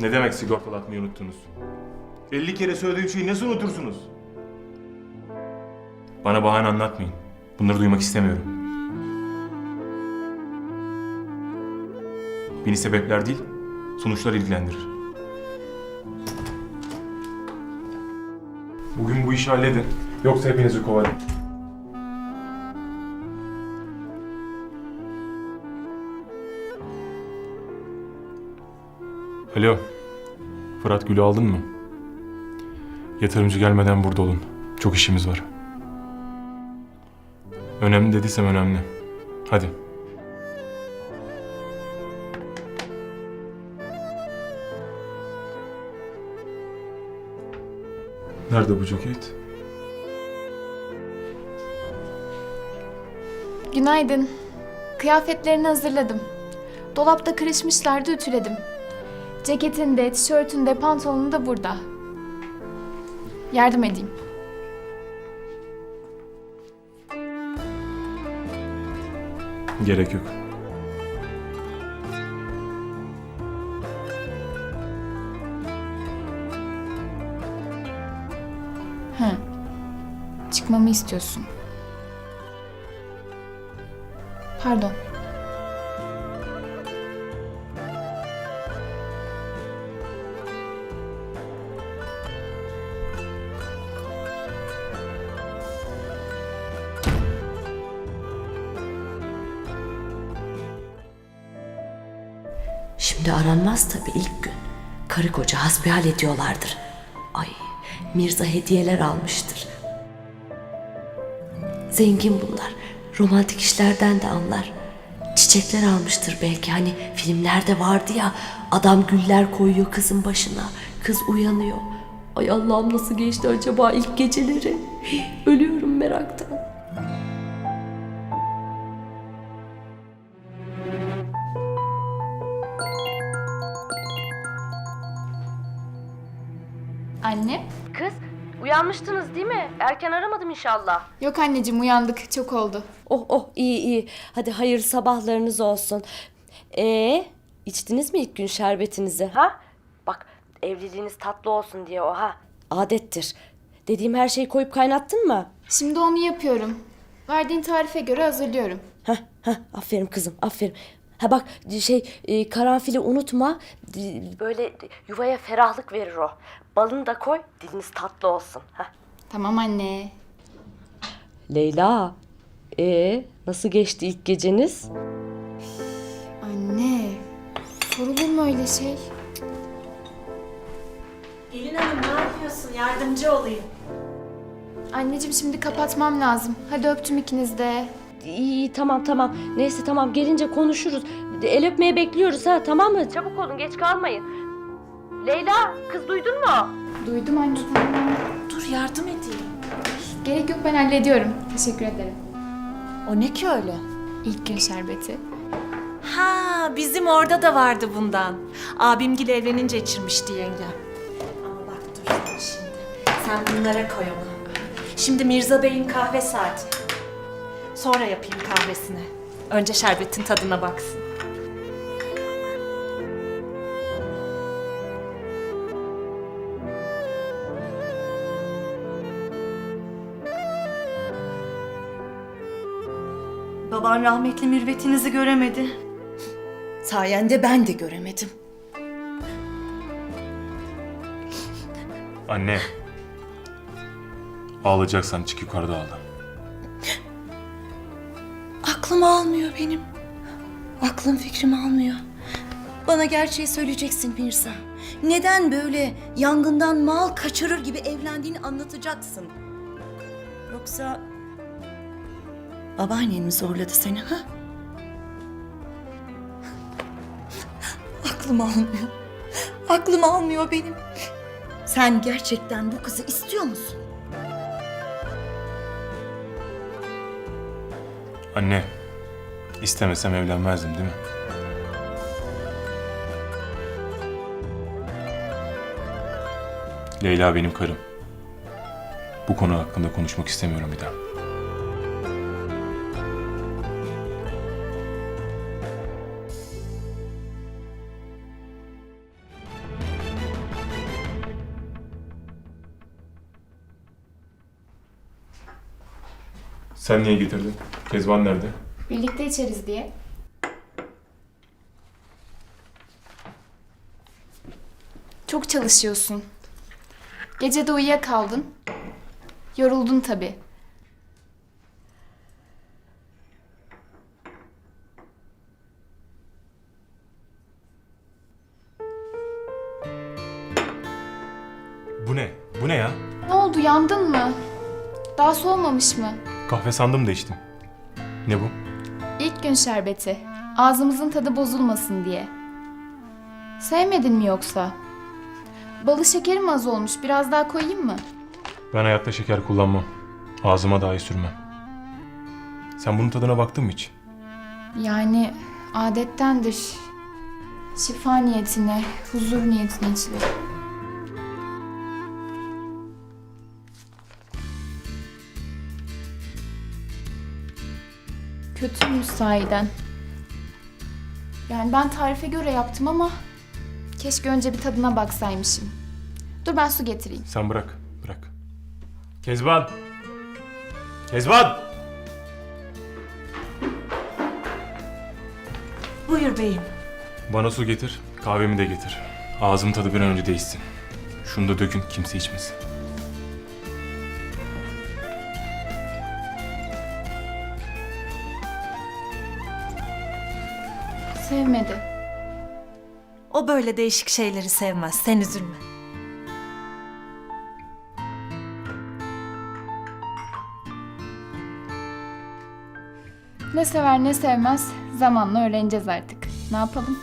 Ne demek sigortalatmayı unuttunuz? 50 kere söylediğim şeyi nasıl unutursunuz? Bana bahane anlatmayın. Bunları duymak istemiyorum. Beni sebepler değil, sonuçlar ilgilendirir. Bugün bu işi halledin. Yoksa hepinizi kovarım. Alo. Fırat Gül'ü aldın mı? Yatırımcı gelmeden burada olun. Çok işimiz var. Önemli dediysem önemli. Hadi. Nerede bu ceket? Günaydın. Kıyafetlerini hazırladım. Dolapta kırışmışlardı ütüledim. Ceketin de, tişörtün de, pantolonun da burada. Yardım edeyim. Gerek yok. Hı. Çıkmamı istiyorsun. Pardon. Şimdi aranmaz tabii ilk gün. Karı koca hasbihal ediyorlardır. Ay Mirza hediyeler almıştır. Zengin bunlar. Romantik işlerden de anlar. Çiçekler almıştır belki hani filmlerde vardı ya adam güller koyuyor kızın başına. Kız uyanıyor. Ay Allah'ım nasıl geçti acaba ilk geceleri? Ölüyorum meraktan. Anne? Kız uyanmıştınız değil mi? Erken aramadım inşallah. Yok anneciğim uyandık. Çok oldu. Oh oh iyi iyi. Hadi hayır sabahlarınız olsun. Ee, içtiniz mi ilk gün şerbetinizi ha? Bak evliliğiniz tatlı olsun diye o ha. Adettir. Dediğim her şeyi koyup kaynattın mı? Şimdi onu yapıyorum. Verdiğin tarife göre hazırlıyorum. Ha ha aferin kızım aferin. Ha bak şey e, karanfili unutma. Böyle yuvaya ferahlık verir o. Balını da koy diliniz tatlı olsun. Ha. Tamam anne. Leyla. Ee, nasıl geçti ilk geceniz? Anne. Sorulur mu öyle şey? Gelin hanım ne yapıyorsun? Yardımcı olayım. Anneciğim şimdi kapatmam lazım. Hadi öptüm ikiniz de. İyi tamam tamam. Neyse tamam gelince konuşuruz. El öpmeye bekliyoruz ha tamam mı? Çabuk olun geç kalmayın. Leyla kız duydun mu? Duydum anne tamam. Dur yardım edeyim. Gerek yok ben hallediyorum. Teşekkür ederim. O ne ki öyle? İlk gün şerbeti. Ha bizim orada da vardı bundan. Abimgil evlenince içirmişti yengem. Ama bak dur sen şimdi. Sen bunlara koy onu. Şimdi Mirza Bey'in kahve saati. Sonra yapayım kahvesini. Önce şerbetin tadına baksın. Baban rahmetli mürvetinizi göremedi. Sayende ben de göremedim. Anne. Ağlayacaksan çık yukarıda ağla. Aklım almıyor benim. Aklım fikrim almıyor. Bana gerçeği söyleyeceksin Mirza. Neden böyle yangından mal kaçırır gibi evlendiğini anlatacaksın. Yoksa babaannen mi zorladı seni ha? Aklım almıyor. Aklım almıyor benim. Sen gerçekten bu kızı istiyor musun? Anne. İstemesem evlenmezdim değil mi? Leyla benim karım. Bu konu hakkında konuşmak istemiyorum bir daha. Sen niye getirdin? Kezban nerede? Birlikte içeriz diye. Çok çalışıyorsun. Gece de uyuyakaldın. Yoruldun tabii. Bu ne? Bu ne ya? Ne oldu yandın mı? Daha soğumamış mı? Kahve sandım da içtim. Ne bu? İlk gün şerbeti. Ağzımızın tadı bozulmasın diye. Sevmedin mi yoksa? Balı şekerim az olmuş. Biraz daha koyayım mı? Ben hayatta şeker kullanmam. Ağzıma dahi sürmem. Sen bunun tadına baktın mı hiç? Yani adettendir. Şifa niyetine, huzur niyetine içilir. Kötüymüş sahiden. Yani ben tarife göre yaptım ama keşke önce bir tadına baksaymışım. Dur ben su getireyim. Sen bırak, bırak. Kezban! Kezban! Buyur beyim. Bana su getir, kahvemi de getir. Ağzım tadı bir an önce değişsin. Şunu da dökün, kimse içmesin. Sevmedi. O böyle değişik şeyleri sevmez. Sen üzülme. Ne sever ne sevmez zamanla öğreneceğiz artık. Ne yapalım?